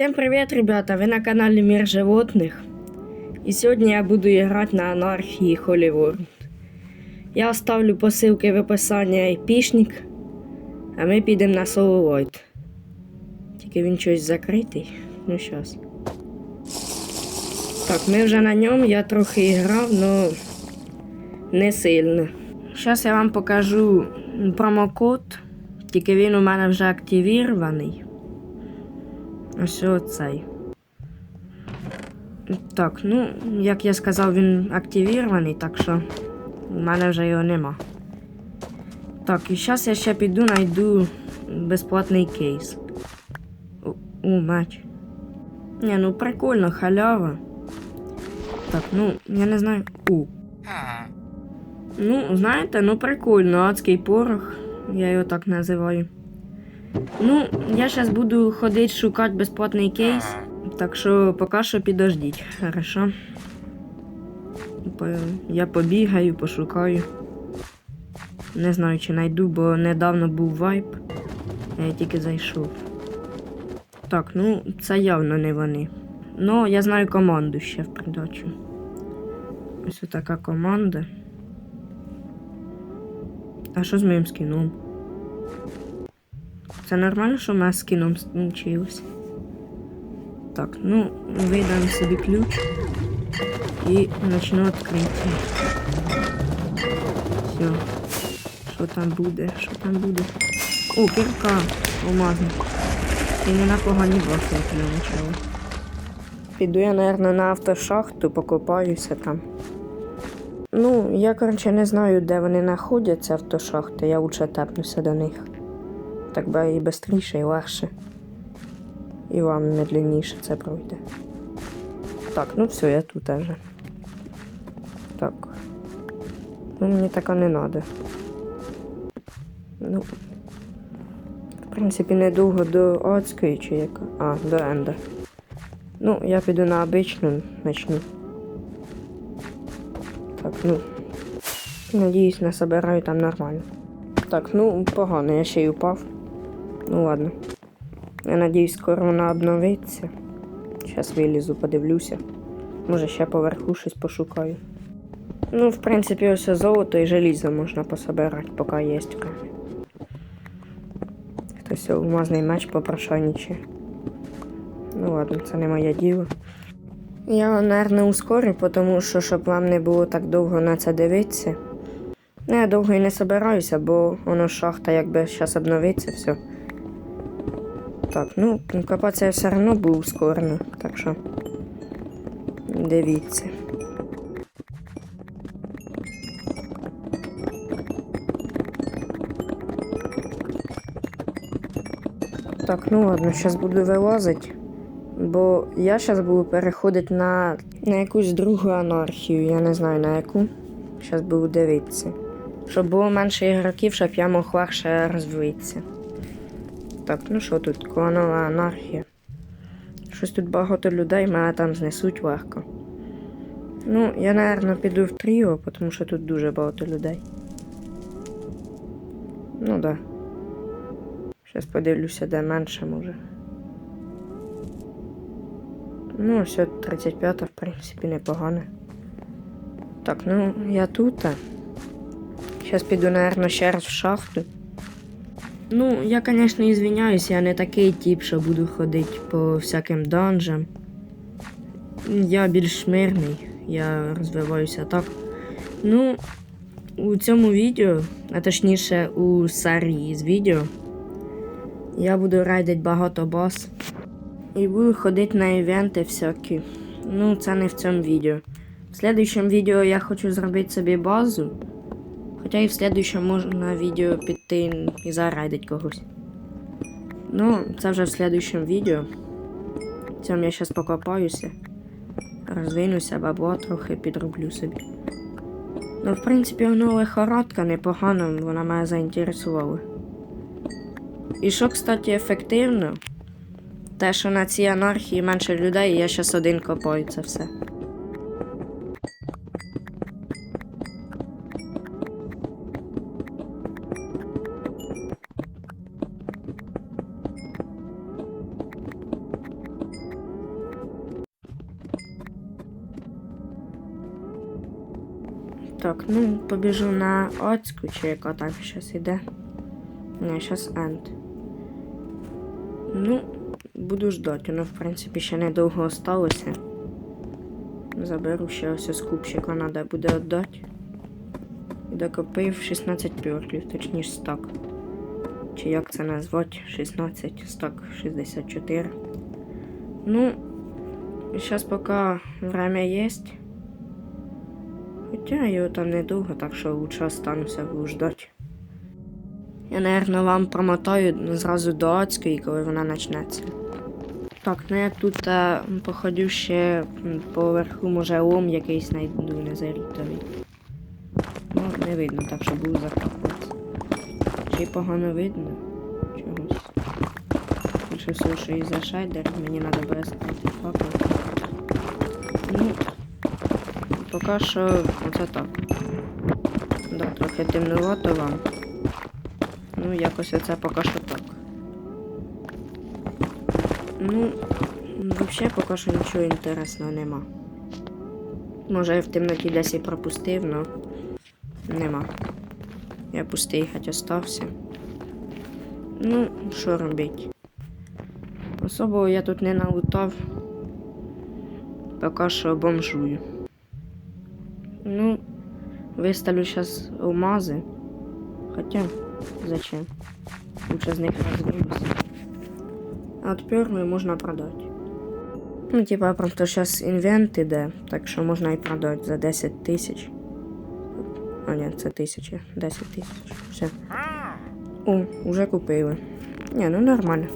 Всем привет, ребята! Вы на канале Мир Животных. И сегодня я буду играть на анархии Холливуд. Я оставлю посилки в описанні айпішник, а ми підемо на Соло Войт. Тільки він щось закритий. Ну щас. Так, ми вже на ньому, я трохи грав, но не сильно. Зараз я вам покажу промокод, тільки він у мене вже активірований. Ось оцей. Так, ну, як я сказав, він активірований, так що у мене вже його нема. Так, і зараз я ще піду знайду безплатний кейс. У, у меч. Ні, ну прикольно, халява. Так, ну, я не знаю. У. Ну, знаєте, ну прикольно, адський порох. Я його так називаю. Ну, я зараз буду ходити шукати безплатний кейс, так що поки що підождіть, хорошо? Я побігаю, пошукаю. Не знаю, чи знайду, бо недавно був вайп. Я тільки зайшов. Так, ну це явно не вони. Ну, я знаю команду ще в придачу. Ось така команда. А що з моїм скіном? Це нормально, що в нас з кіном случилось? Так, ну, видам собі ключ і почну відкриття. Все. Що там буде? Що там буде? О, кірка алмазна. І не на погані баки, як для начала. Піду я, наверное, на автошахту, покопаюся там. Ну, я, коротше, не знаю, де вони знаходяться, автошахти, я лучше тепнуся до них. Так би і швидше, і легше. І вам медленніше це пройде. Так, ну все, я тут вже. Так. Ну, мені таке не треба. Ну. В принципі, недовго до адської чи яка. А, до Енда. Ну, я піду на обичну начну. Так, ну. Надіюсь, насобираю там нормально. Так, ну погано, я ще й упав. Ну ладно. Я надіюсь, скоро вона обновиться. Зараз вилізу, подивлюся. Може, ще поверху щось пошукаю. Ну, в принципі, ось золото і желізо можна пособирати, поки є. Хтось алмазний меч попрошайничає. Ну ладно, це не моє діло. Я, наверное, ускорю, тому що, щоб вам не було так довго на це дивитися. Ну, я довго і не собираюся, бо воно шахта якби зараз обновиться, все. Так, ну, копатися я все одно був ускорено, так що дивіться. Так, ну ладно, зараз буду вилазити. Бо я зараз буду переходити на, на якусь другу анархію, я не знаю на яку. Зараз буду дивитися. Щоб було менше ігроків, щоб я мог легше розвитися. Так, ну що тут? Кланова анархія. Щось тут багато людей, мене там знесуть легко. Ну, я, напевно, піду в тріо, тому що тут дуже багато людей. Ну да. Зараз подивлюся, де менше може. Ну, все 35, в принципі, непогано. Так, ну я тут. Зараз піду, наверное, ще раз в шахту. Ну, я, звісно, ізвиняюсь, я не такий тип, що буду ходити по всяким данжам. Я більш мирний, я розвиваюся так. Ну, у цьому відео, а точніше у серії з відео, я буду райдити багато бос. І буду ходити на івенти всякі. Ну, це не в цьому відео. В следующем відео я хочу зробити собі базу. Хоча і в следующем можна відео піти і зарайдити когось. Ну, це вже в следующем відео. Цьому я зараз покопаюся. Розвинуся, бабло трохи підроблю собі. Ну, в принципі, воно лихорадка непогано, вона мене заінтересувала. І що, кстати, ефективно, те, що на цій анархії менше людей, я зараз один копаю це все. Так, ну, побіжу на Оцьку, чи яка там зараз іде. Не, зараз Енд. Ну, буду ждати, ну, в принципі, ще недовго осталося. Заберу ще ось з кубчика, треба буде віддати. І докопив 16 перлів, точніше стак. Чи як це назвати? 16, стак 64. Ну, зараз поки время есть. Хоча його там недовго, так що лучше остануся буду ждати. Я, наверное, вам промотаю зразу до Оцької, коли вона почнеться. Так, ну я тут е, походю ще поверху, може лом якийсь знайду незарітовий. Ну, не видно, так що буду закопуватися. Чи погано видно чогось. Більше що і за шайдер, мені треба сказати факел. Ну, поки що так. Да, трохи темнувато вам. Ну, якось оце поки що так. Ну, взагалі поки що нічого інтересного нема. Може я в темноті десь і пропустив, но нема. Я пустий хоч остався. Ну, що робити? Особо я тут не налутав. Поки що бомжую. Ну, виставлю зараз алмази. Хотя, зачем? Лучше з них розберуся. А от перли можна продати. Ну, типа, просто зараз інвент іде, так що можна і продати за 10 тисяч. А, ні, це тисяча. 10 тисяч. Все. О, уже купили. Ні, ну нормально.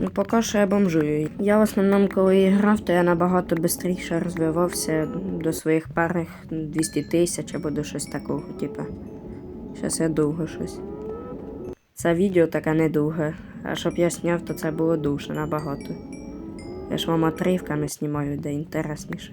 Ну, поки що я бомжую. Я в основному, коли грав, то я набагато швидше розвивався до своїх перших 200 тисяч або до щось такого, типа. Зараз я довго щось. Це відео таке недовге. А щоб я зняв, то це було довше набагато. Я ж вам отривками знімаю, де інтересніше.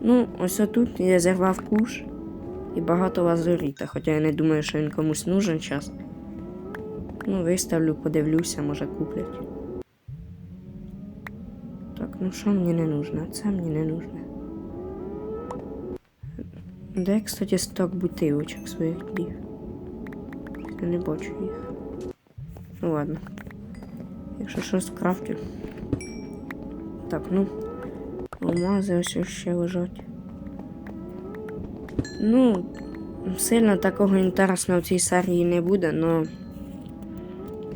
Ну, ось отут я зірвав куш і багато лазуріта, хоча я не думаю, що він комусь нужен зараз. Ну, виставлю, подивлюся, може куплять. Ну що мені не нужно? Це мені не нужно. Де, кстати, сток бутилочок своїх дів? Я не бачу їх. Ну ладно. Якщо щось крафтю. Так, ну. Алмази ось ще лежать. Ну, сильно такого інтересного в цій серії не буде, но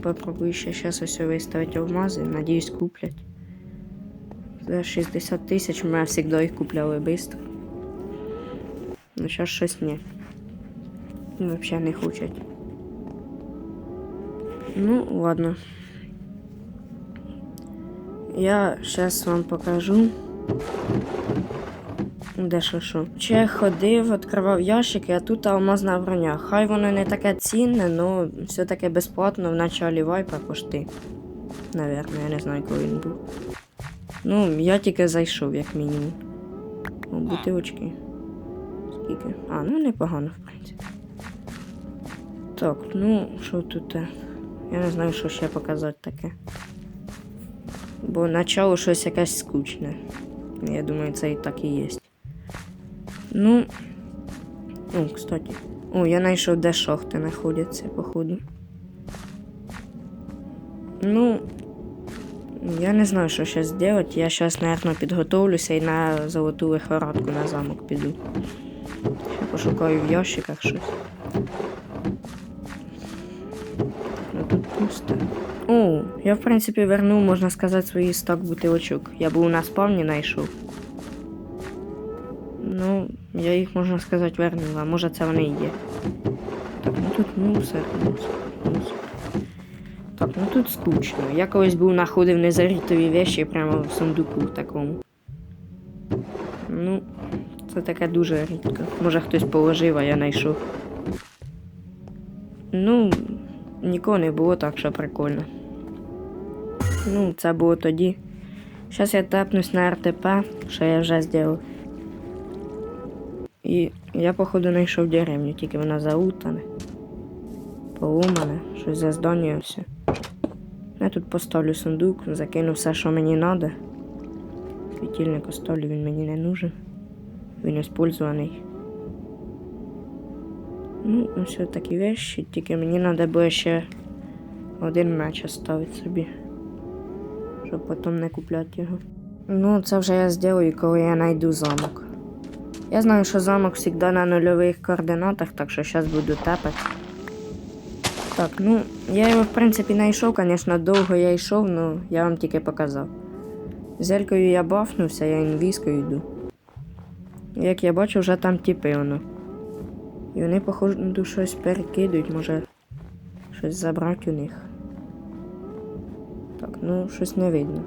попробую ще зараз ось виставити алмази. Надіюсь, куплять. За 60 тисяч ми завжди їх купляли швидко. Ну, зараз щось ні. Взагалі не хочуть. Ну, ладно. Я зараз вам покажу. Де що що. Я ходив, відкривав ящики, а тут алмазна броня. Хай воно не таке цінне, але все-таки безплатно в началі вайпа пошти. Наверно, я не знаю, коли він був. Ну, я тільки зайшов, як мінімум. О, бутилочки. Скільки? А, ну непогано, в принципі. Так, ну, що тут? Я не знаю, що ще показати таке. Бо начало щось якесь скучне. Я думаю, це і так і є. Ну. О, кстати. О, я знайшов, де шахти знаходяться, походу. Ну. Я не знаю, що зараз зробити. Я зараз, мабуть, підготовлюся і на золоту лихорадку на замок піду. Ще пошукаю в ящиках щось. Ну тут пусто. О, я в принципі вернув, можна сказати, свої стак бутилочок. Я був на спавні знайшов. Ну, я їх, можна сказати, вернула. Може це вони і є. Так, ну тут мусор, мусор, ну тут скучно. Я колись був знаходив незарітові вещі прямо в сундуку такому. Ну, це таке дуже рідко. Може хтось положив, а я знайшов. Ну, нікого не було так, що прикольно. Ну, це було тоді. Зараз я тепнусь на РТП, що я вже зробив. І я, походу, знайшов деревню, тільки вона заутана. Поломана, щось за здання все. Я тут поставлю сундук, закину все, що мені треба. Світильник оставлю, він мені не нужен. Він использований. Ну, ось такі вещі, тільки мені треба буде ще один меч оставити собі. Щоб потім не купляти його. Ну, це вже я зроблю, коли я знайду замок. Я знаю, що замок завжди на нульових координатах, так що зараз буду тепати. Так, ну, я його, в принципі, знайшов, звісно, довго я йшов, ну я вам тільки показав. Зелькою я бафнувся, я інвізкою йду. Як я бачу, вже там тіпи воно. І вони, походу, щось перекидують, може щось забрати у них. Так, ну щось не видно.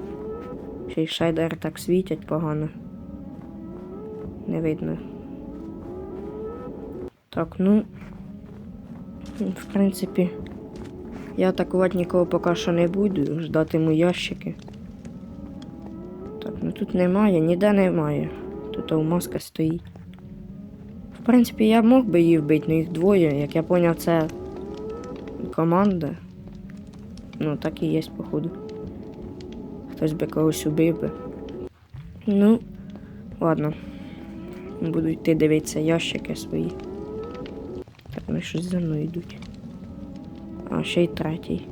Ще й шайдери так світять погано. Не видно. Так, ну. В принципі, я атакувати нікого поки що не буду, ждатиму ящики. Так, ну тут немає, ніде немає. Тут маска стоїть. В принципі, я мог би її вбити, але їх двоє. Як я поняв, це команда. Ну, так і є, походу. Хтось би когось убив би. Ну, ладно. Буду йти дивитися ящики свої. Вони щось за мною йдуть. А, ще й третій.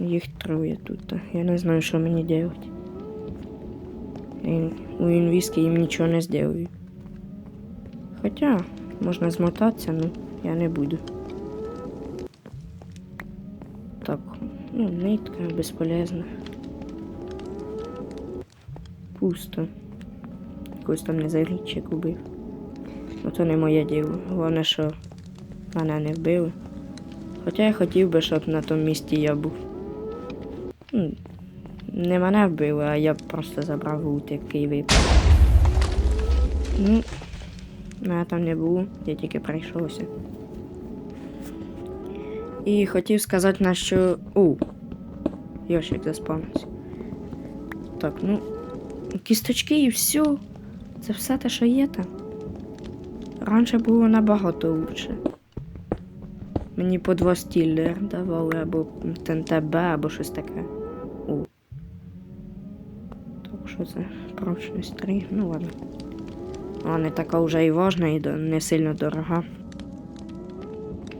Їх троє тут. Я не знаю, що мені робити. У інвізки їм нічого не зроблю. Хоча можна змотатися, ну я не буду. Так, ну, нитка безполезна. Пусто. Якось там незаріччик убив. Ну то не моє діло. Головне, що мене не вбили. Хоча я хотів би, щоб на тому місці я був. Ну, Не мене вбили, а я просто забрав лут, який випав. Ну, мене там не було, я тільки прийшовся. І хотів сказати на що. У! Йошик заспавнився. Так, ну. Кісточки і все. Це все те, що є там. Раніше було набагато лучше. Мені по два стіллер давали, або ТНТБ, або щось таке. О. Так, що це? Прочність 3. Ну ладно. Вона не така вже і важна і не сильно дорога.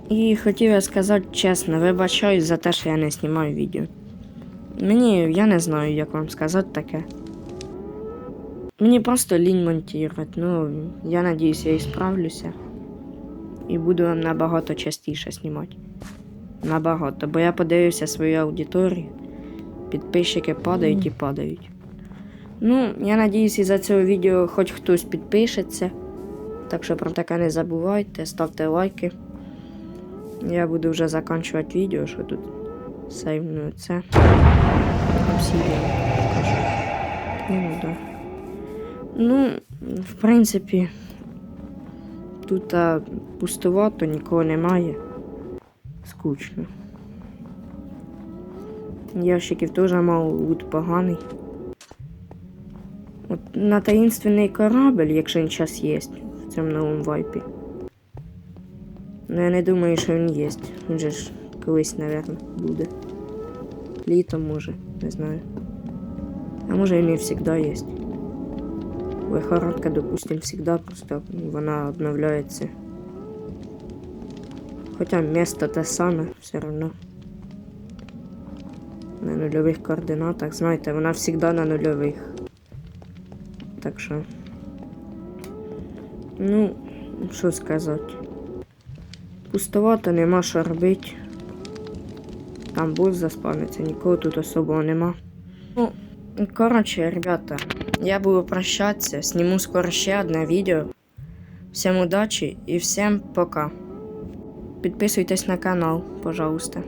І хотів я сказати чесно, вибачаюсь за те, що я не знімаю відео. Мені я не знаю, як вам сказати таке. Мені просто лінь монтувати. Ну, я надіюсь, я і справлюся. І буду вам набагато частіше знімати. Набагато. Бо я подивився свою аудиторію. Підписчики падають і падають. Ну, я надіюсь, із за цього відео хоч хтось підпишеться. Так що про таке не забувайте, ставте лайки. Я буду вже закінчувати відео, що тут сейвную це. Обсідіан. Ну, да. Ну, в принципі, тут а, пустовато, нікого немає. Скучно. Ящиків теж мало, лут поганий. От на таїнственний корабль, якщо він час є в цьому новому вайпі. Ну, я не думаю, що він є. Він же ж колись, напевно, буде. Літом може, не знаю. А може він і завжди є. Лихорадка, допустим, всегда просто вона обновляється. Хоча місто те саме, все одно. На нульових координатах, знаєте, вона завжди на нульових. Так що. Ну, що сказати. Пустовато, нема що робити. Там бус заспавниться, нікого тут особого нема. Ну, коротше, ребята, я буду прощаться, сниму скоро ще одне відео. Всем удачі і всем пока. Підписуйтесь на канал, пожалуйста.